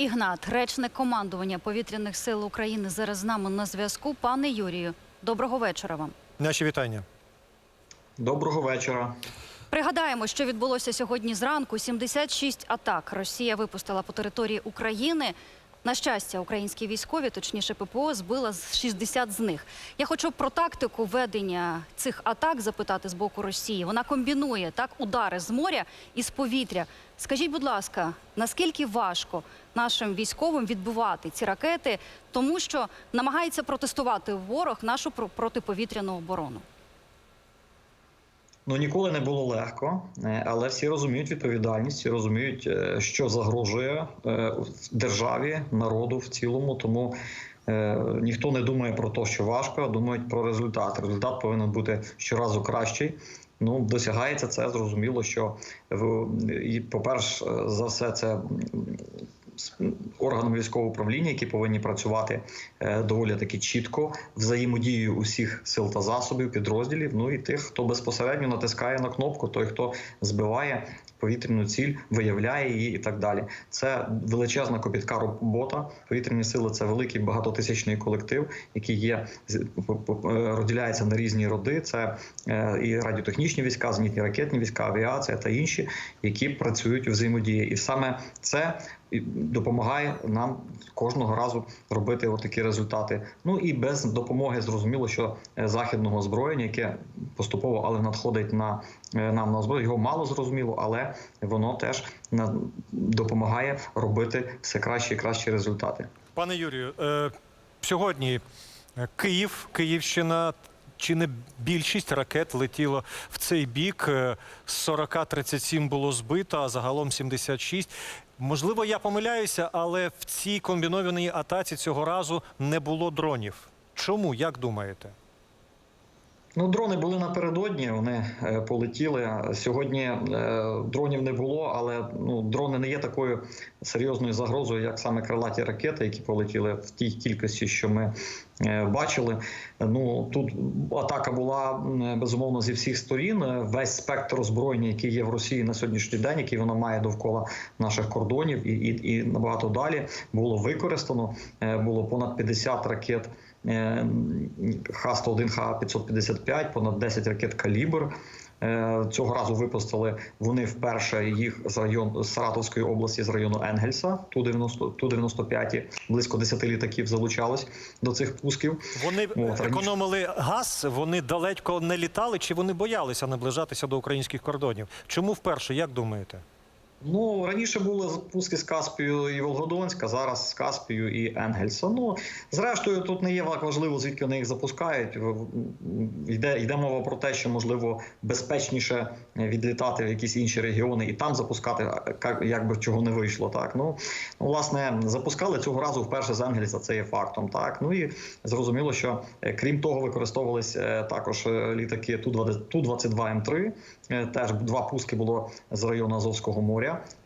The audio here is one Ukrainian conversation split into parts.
Ігнат, речник командування повітряних сил України, зараз з нами на зв'язку. Пане Юрію, доброго вечора вам. Наші вітання. Доброго вечора. Пригадаємо, що відбулося сьогодні зранку. 76 атак Росія випустила по території України. На щастя, українські військові, точніше ППО, збила з 60 з них. Я хочу про тактику ведення цих атак запитати з боку Росії. Вона комбінує так удари з моря і з повітря. Скажіть, будь ласка, наскільки важко нашим військовим відбивати ці ракети, тому що намагається протестувати ворог нашу про- протиповітряну оборону? Ну ніколи не було легко, е, але всі розуміють відповідальність, всі розуміють, е, що загрожує е, державі, народу в цілому. Тому ніхто не думає про те, що важко, а думають про результат. Результат повинен бути щоразу кращий. Ну, досягається це зрозуміло, що в і, по-перше, за все, це органами військового управління, які повинні працювати е, доволі таки чітко, взаємодією усіх сил та засобів, підрозділів. Ну і тих, хто безпосередньо натискає на кнопку, той, хто збиває повітряну ціль, виявляє її і так далі. Це величезна копітка робота. Повітряні сили це великий багатотисячний колектив, який є розділяється на різні роди. Це е, і радіотехнічні війська, зенітні ракетні війська, авіація та інші, які працюють у взаємодії. І саме це і допомагає нам кожного разу робити отакі результати. Ну і без допомоги зрозуміло, що е, західного озброєння, яке поступово але надходить на е, нам на озброєння, його мало зрозуміло, але воно теж допомагає робити все кращі і кращі результати. Пане Юрію, е, сьогодні Київ, Київщина. Чи не більшість ракет летіло в цей бік? Е, З 40 37 було збито, а загалом 76. Можливо, я помиляюся, але в цій комбінованій атаці цього разу не було дронів. Чому, як думаєте? Ну, дрони були напередодні, вони е, полетіли. Сьогодні е, дронів не було, але ну, дрони не є такою серйозною загрозою, як саме крилаті ракети, які полетіли в тій кількості, що ми е, бачили. Ну тут атака була безумовно зі всіх сторін. Весь спектр озброєння, який є в Росії на сьогоднішній день, який вона має довкола наших кордонів, і, і, і набагато далі було використано. Було понад 50 ракет. Е, Х-101, Х-555, понад 10 ракет «Калібр». Е, Цього разу випустили вони вперше їх з району з Саратовської області, з району Енгельса. Ту 90 ту 95 близько 10 літаків залучалось до цих пусків. Вони От, економили газ, вони далеко не літали, чи вони боялися наближатися до українських кордонів? Чому вперше, як думаєте? Ну раніше були запуски з Каспію і Волгодонська, зараз з Каспію і Енгельса. Ну зрештою, тут не є важливо, звідки вони їх запускають. Йде йде мова про те, що можливо безпечніше відлітати в якісь інші регіони і там запускати, як- би чого не вийшло. Так ну ну власне запускали цього разу вперше з Енгельса. Це є фактом. Так ну і зрозуміло, що е, крім того, використовувались е, також е, літаки Ту 22 М3 Е, Теж два пуски було з району Азовського моря е,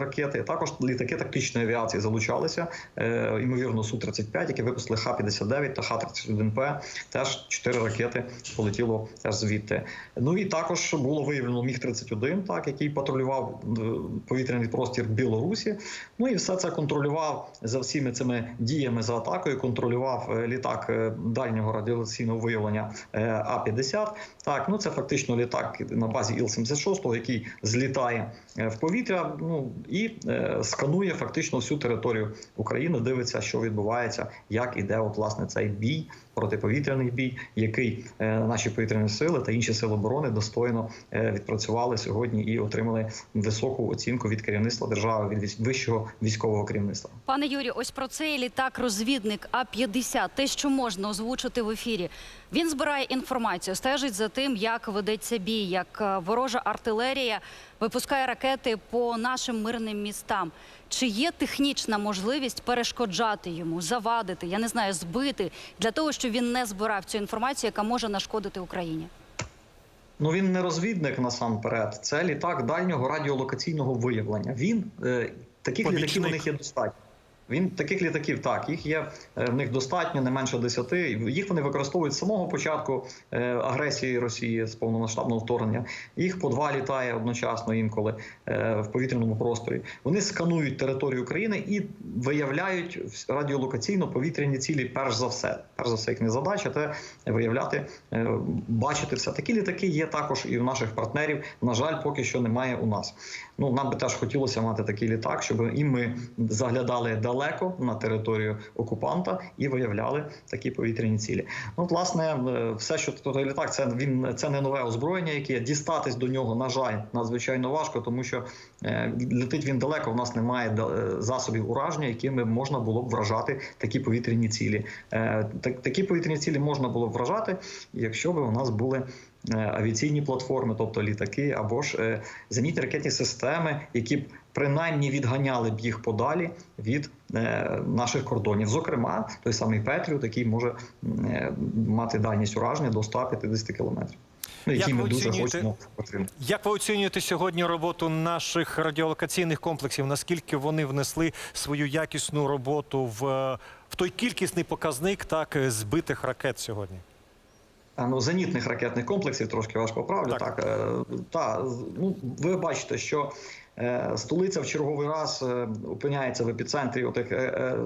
ракети. Також літаки тактичної авіації залучалися. Е, Ймовірно, су 35 які випустили Х-59 та Х-31П. Теж чотири ракети полетіло теж звідти. Ну і також було виявлено міг 31 так який патрулював е, повітряний простір Білорусі. Ну і все це контролював за всіми цими діями за атакою. Контролював е, літак е, дальнього радіаційного виявлення е, А-50. Так, ну це фактично літак на базі Іл-76, який злітає е, в повітря. Ну і е, сканує фактично всю територію України. Дивиться, що відбувається, як іде от власне цей бій, протиповітряний бій, який е, наші повітряні сили та інші сили оборони достойно е, відпрацювали сьогодні і отримали високу оцінку від керівництва держави, від вищого військового керівництва. Пане Юрію, ось про цей літак-розвідник А-50, те, що можна озвучити в ефірі. Він збирає інформацію, стежить за тим, як ведеться бій, як е, ворожа артилерія випускає ракети по нашим мирним містам. Чи є технічна можливість перешкоджати йому, завадити, я не знаю, збити для того, щоб він не збирав цю інформацію, яка може нашкодити Україні? Ну він не розвідник насамперед. Це літак дальнього радіолокаційного виявлення. Він е, таких Помічник. літаків у них є достатньо. Він таких літаків так, їх є е, в них достатньо, не менше десяти. Їх вони використовують з самого початку е, агресії Росії з повномасштабного вторгнення. Їх по два літає одночасно інколи е, в повітряному просторі. Вони сканують територію України і виявляють радіолокаційно повітряні цілі, перш за все. Перш за все, їхня задача це виявляти, бачити все. Такі літаки є також і у наших партнерів. На жаль, поки що немає у нас. Ну нам би теж хотілося мати такий літак, щоб і ми заглядали далеко на територію окупанта і виявляли такі повітряні цілі. Ну, власне, е, все, що той літак, це він це не нове озброєння, яке дістатись до нього, на жаль, надзвичайно важко, тому що е, летить він далеко. В нас немає е, засобів ураження, якими можна було б вражати такі повітряні цілі. Так, такі повітряні цілі можна було б вражати, якщо б у нас були. Е, Авіаційні платформи, тобто літаки, або ж е, зенітні ракетні системи, які б принаймні відганяли б їх подалі від е, наших кордонів. Зокрема, той самий Петріот, який може мати дальність ураження до 150 кілометрів. Ну, Як які ми ви дуже оцінюєте- хочемо отримати. Як ви оцінюєте сьогодні роботу наших радіолокаційних комплексів? Наскільки вони внесли свою якісну роботу в, в той кількісний показник так збитих ракет сьогодні? А, ну, зенітних ракетних комплексів трошки ваш поправлю. Так. Так, е, та, ну, ви бачите, що е, столиця в черговий раз е, опиняється в епіцентрі отих е, е,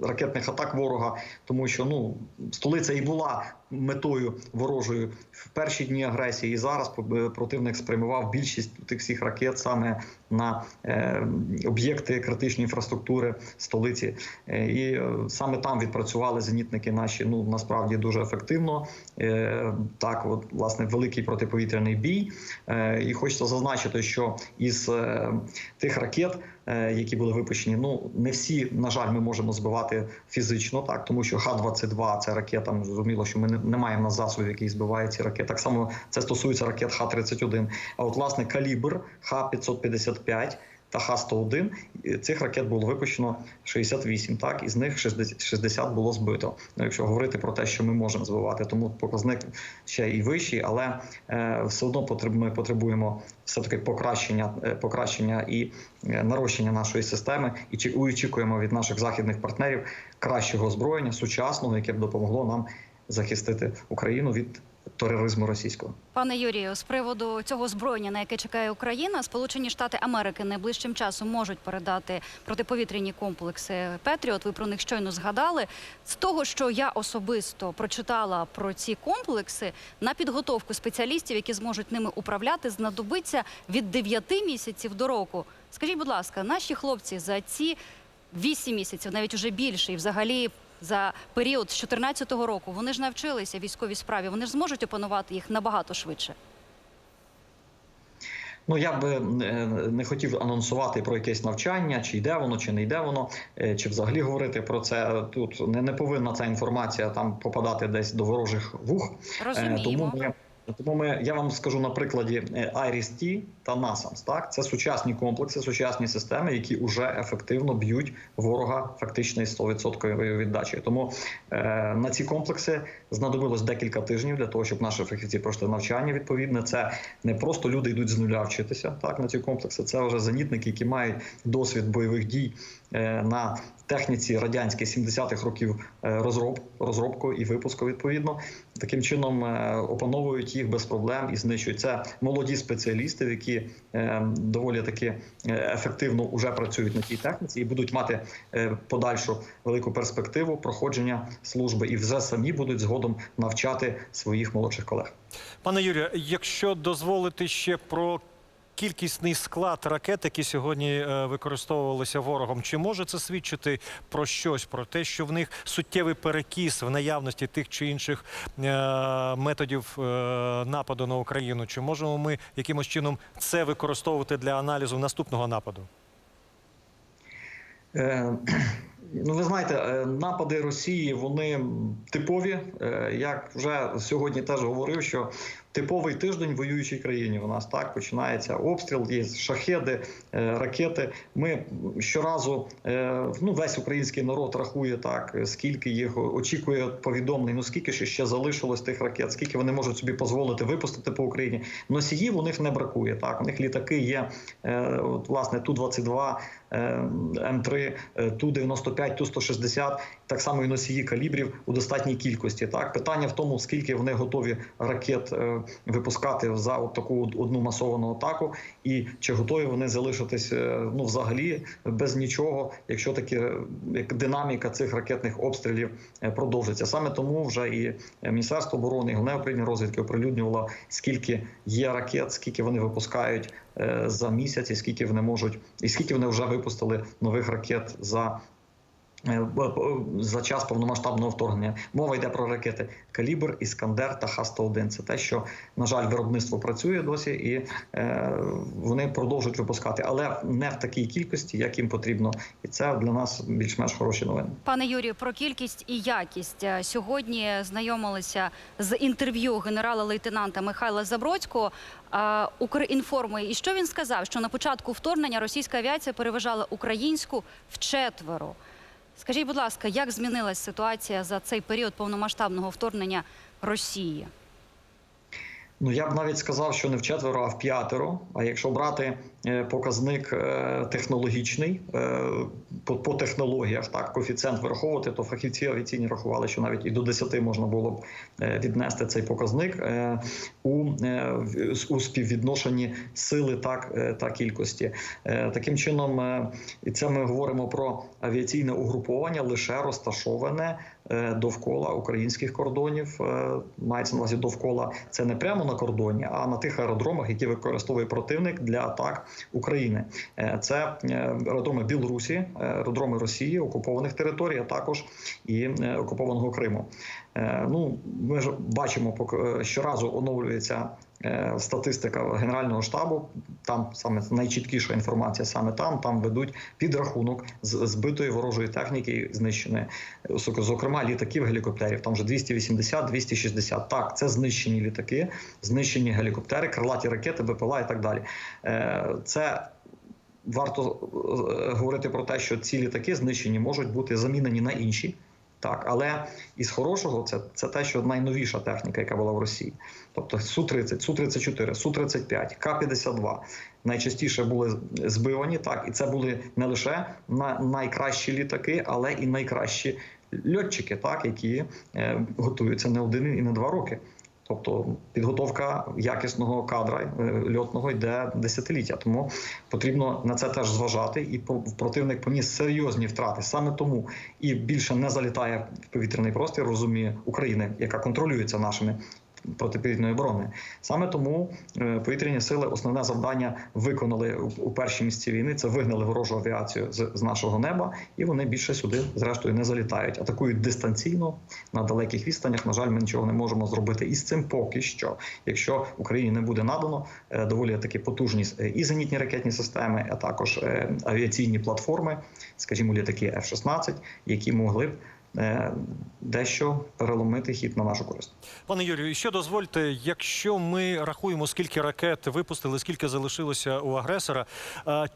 ракетних атак ворога, тому що ну, столиця і була метою ворожою в перші дні агресії, і зараз е, противник спрямував більшість тих всіх ракет саме на е, об'єкти критичної інфраструктури столиці. Е, І е, саме там відпрацювали зенітники наші ну насправді дуже ефективно. Е, Так, от власне великий протиповітряний бій. Е, І хочеться зазначити, що із е, тих ракет, які були випущені, ну не всі, на жаль, ми можемо збивати фізично, так тому що Х-22 це ракета. Зрозуміло, що ми не, не маємо на засобів, які збивають ці ракети. Так само це стосується ракет Х-31. А от власне калібр Х-555 та Х-101 цих ракет було випущено 68, так? Із них 60 60 було збито. Ну, якщо говорити про те, що ми можемо збивати, тому показник ще і вищий, але е, все одно потреб, ми потребуємо все таки покращення, е, покращення і е, нарощення нашої системи, і чи- очікуємо від наших західних партнерів кращого озброєння, сучасного, яке б допомогло нам захистити Україну від тероризму російського. Пане Юрію, з приводу цього озброєння, на яке чекає Україна, Сполучені Штати Америки найближчим часом можуть передати протиповітряні комплекси Петріот. Ви про них щойно згадали. З того, що я особисто прочитала про ці комплекси, на підготовку спеціалістів, які зможуть ними управляти, знадобиться від 9 місяців до року. Скажіть, будь ласка, наші хлопці за ці 8 місяців, навіть уже більше, і взагалі. За період з 2014 року вони ж навчилися військовій справі. Вони ж зможуть опанувати їх набагато швидше. Ну я би е, не хотів анонсувати про якесь навчання, чи йде воно, чи не йде воно, е, чи взагалі говорити про це. Тут не, не повинна ця інформація там попадати десь до ворожих вух. Е, Розуміємо. Тому ми. Тому ми, я вам скажу на прикладі е, Iris-T та NASAMS. Так, це сучасні комплекси, сучасні системи, які вже ефективно б'ють ворога фактично із 100% віддачі. Тому е, на ці комплекси знадобилось декілька тижнів для того, щоб наші фахівці пройшли навчання. Відповідне, це не просто люди йдуть з нуля вчитися. Так на ці комплекси. Це вже зенітники, які мають досвід бойових дій е, на техніці радянській 70-х років е, розроб, розробку і випуску. Відповідно, таким чином е, опановують їх без проблем і знищують. Це молоді спеціалісти, які е, доволі таки е, ефективно вже працюють на тій техніці і будуть мати подальшу велику перспективу проходження служби, і вже самі будуть згодом навчати своїх молодших колег. Пане Юрію, якщо дозволити ще про кількісний склад ракет, які сьогодні е, використовувалися ворогом, чи може це свідчити про щось, про те, що в них суттєвий перекіс в наявності тих чи інших е, методів е, нападу на Україну? Чи можемо ми якимось чином це використовувати для аналізу наступного нападу? Ну, ви знаєте, напади Росії вони типові. Як вже сьогодні теж говорив, що типовий тиждень в воюючій країні у нас так починається обстріл, є шахеди, е, ракети. Ми щоразу е, ну весь український народ рахує так, скільки їх очікує повідомлень. Ну скільки ще ще залишилось тих ракет, скільки вони можуть собі дозволити випустити по Україні. Носіїв у них не бракує. Так, у них літаки є. е, От, власне, ту 22 М3, ту 95 ту 160 так само і носії калібрів у достатній кількості. Так питання в тому, скільки вони готові ракет е, випускати за от таку одну масовану атаку, і чи готові вони залишитись е, ну взагалі без нічого, якщо такі е, як динаміка цих ракетних обстрілів е, продовжиться. Саме тому вже і е, Міністерство оборони, і головне управління розвідки оприлюднювало, скільки є ракет, скільки вони випускають за місяць, і скільки вони можуть, і скільки вони вже випустили нових ракет за. Е, За час повномасштабного вторгнення мова йде про ракети Калібр, Іскандер та Х-101. Це те, що на жаль, виробництво працює досі, і е, вони продовжують випускати, але не в такій кількості, як їм потрібно. І це для нас більш-менш хороші новини. Пане Юрію, про кількість і якість Е, сьогодні знайомилися з інтерв'ю генерала-лейтенанта Михайла Забродського. Е, Укрінформує, і що він сказав? Що на початку вторгнення російська авіація переважала українську вчетверо. Скажіть, будь ласка, як змінилась ситуація за цей період повномасштабного вторгнення Росії? Ну я б навіть сказав, що не в четверо, а в п'ятеро. А якщо брати показник е, технологічний е, по, по технологіях, так коефіцієнт враховувати, то фахівці авіаційні рахували, що навіть і до 10 можна було б е, віднести цей показник е, у, е, у співвідношенні сили так е, та кількості. Е, Таким чином, е, і це ми говоримо про авіаційне угруповання, лише розташоване е, довкола українських кордонів. Е, Мається на увазі довкола це не прямо на кордоні, а на тих аеродромах, які використовує противник для атак України. Е, Це аеродроми Білорусі, аеродроми Росії, окупованих територій, а також і е, окупованого Криму. Е, Ну, ми ж бачимо, е, щоразу оновлюється е, статистика Генерального штабу. Там саме найчіткіша інформація, саме там там ведуть підрахунок збитої ворожої техніки, знищеної, зокрема літаків, гелікоптерів. Там вже 280-260. Так, це знищені літаки, знищені гелікоптери, крилаті ракети, БПЛА і так далі. Це варто говорити про те, що ці літаки знищені можуть бути замінені на інші. Так, але із хорошого це, це те, що найновіша техніка, яка була в Росії. Тобто Су-30, Су-34, Су-35, К-52 найчастіше були збивані. Так, і це були не лише на найкращі літаки, але і найкращі льотчики, так, які е, готуються не один і не два роки. Тобто підготовка якісного кадра е, льотного йде десятиліття. Тому потрібно на це теж зважати. І противник поніс серйозні втрати. Саме тому і більше не залітає в повітряний простір, розуміє України, яка контролюється нашими протиповітряної оборони. Саме тому е, повітряні сили основне завдання виконали у, у перші місці війни. Це вигнали ворожу авіацію з, нашого неба, і вони більше сюди, зрештою, не залітають. Атакують дистанційно на далеких відстанях. На жаль, ми нічого не можемо зробити із цим поки що. Якщо Україні не буде надано е, доволі такі потужні е, і зенітні ракетні системи, а також авіаційні платформи, скажімо, літаки F-16, які могли б дещо переломити хід на нашу користь. Пане Юрію, і ще дозвольте, якщо ми рахуємо, скільки ракет випустили, скільки залишилося у агресора,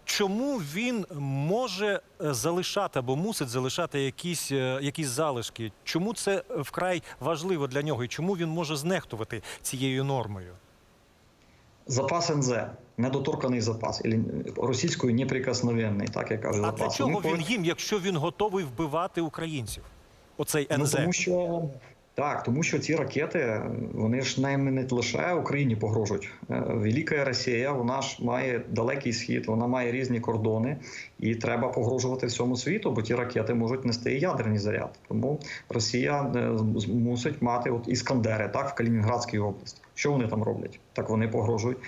чому він може е, залишати або мусить залишати якісь, е, якісь залишки? Чому це вкрай важливо для нього і чому він може знехтувати цією нормою? Запас НЗ, недоторканий запас, ілі російською неприкосновенний, так як каже А запас. для чого він їм, якщо він готовий вбивати українців? Оцей Ну, НЗ. тому що так, тому що ці ракети вони ж не, не лише Україні погрожують. Е, Велика Росія, вона ж має далекий схід, вона має різні кордони, і треба погрожувати всьому світу, бо ті ракети можуть нести і ядерний заряд. Тому Росія е, мусить мати от іскандери, так в Калінінградській області. Що вони там роблять? Так вони погрожують.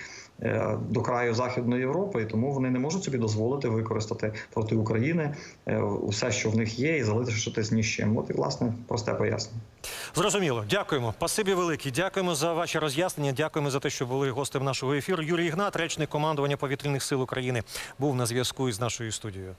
Е, До краю Західної Європи, і тому вони не можуть собі дозволити використати проти України е, усе, що в них є, і залишити з чим. От і власне просте пояснення. Зрозуміло. Дякуємо. Пасибі великі. Дякуємо за ваші роз'яснення. Дякуємо за те, що були гостем нашого ефіру. Юрій Ігнат, речник командування повітряних сил України, був на зв'язку із нашою студією.